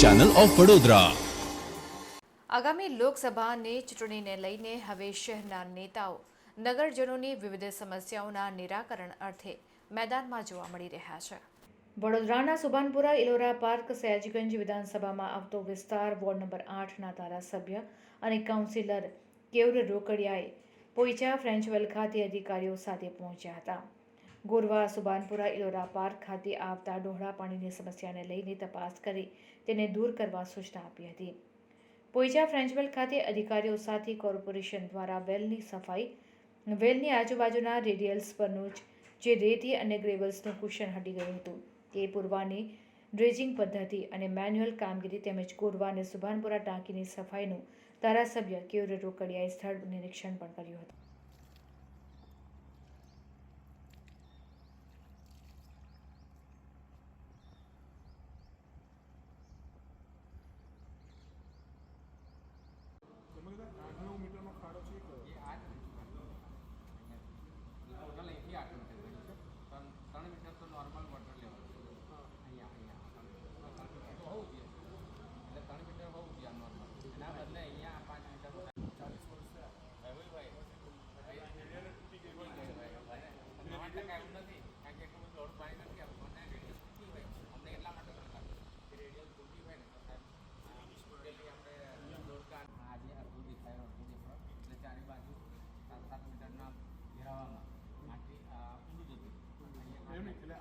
Channel of Vadodara આગામી લોકસભાની ચૂંટણીને લઈને હવે શહેરના નેતાઓ નગરજનોની વિવિધ સમસ્યાઓના નિરાકરણ અર્થે મેદાનમાં જોવા મળી રહ્યા છે. વડોદરાના સુભાનપુરા ઇલોરા પાર્ક સયાજગંજ વિધાનસભામાં આવતો વિસ્તાર વોર્ડ નંબર આઠના ધારાસભ્ય અને કાઉન્સિલર કેવર રોકડિયાએ પોઈચા ફ્રેન્ચવેલ ખાતે અધિકારીઓ સાથે પહોંચ્યા હતા. ગોરવા સુબાનપુરા ઇલોરા પાર્ક ખાતે આવતા ડોહળા પાણીની સમસ્યાને લઈને તપાસ કરી તેને દૂર કરવા સૂચના આપી હતી. પોઈચા ફ્રેન્ચવેલ ખાતે અધિકારીઓ સાથે કોર્પોરેશન દ્વારા વેલની સફાઈ, વેલની આજુબાજુના રેડિયલ્સ પરનું જ જે રેતી અને ગ્રેવલ્સનું કુશન હટી ગયું હતું તે પૂરવાની ડ્રેજિંગ પદ્ધતિ અને મેન્યુઅલ કામગીરી તેમજ ગોરવા અને સુભાનપુરા ટાંકીની સફાઈનું ધારાસભ્ય કેવરે રોકડિયાએ સ્થળ નિરીક્ષણ પણ કર્યું હતું.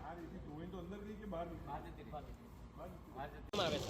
બહાર જતી. બહાર જતી. બહાર જતી.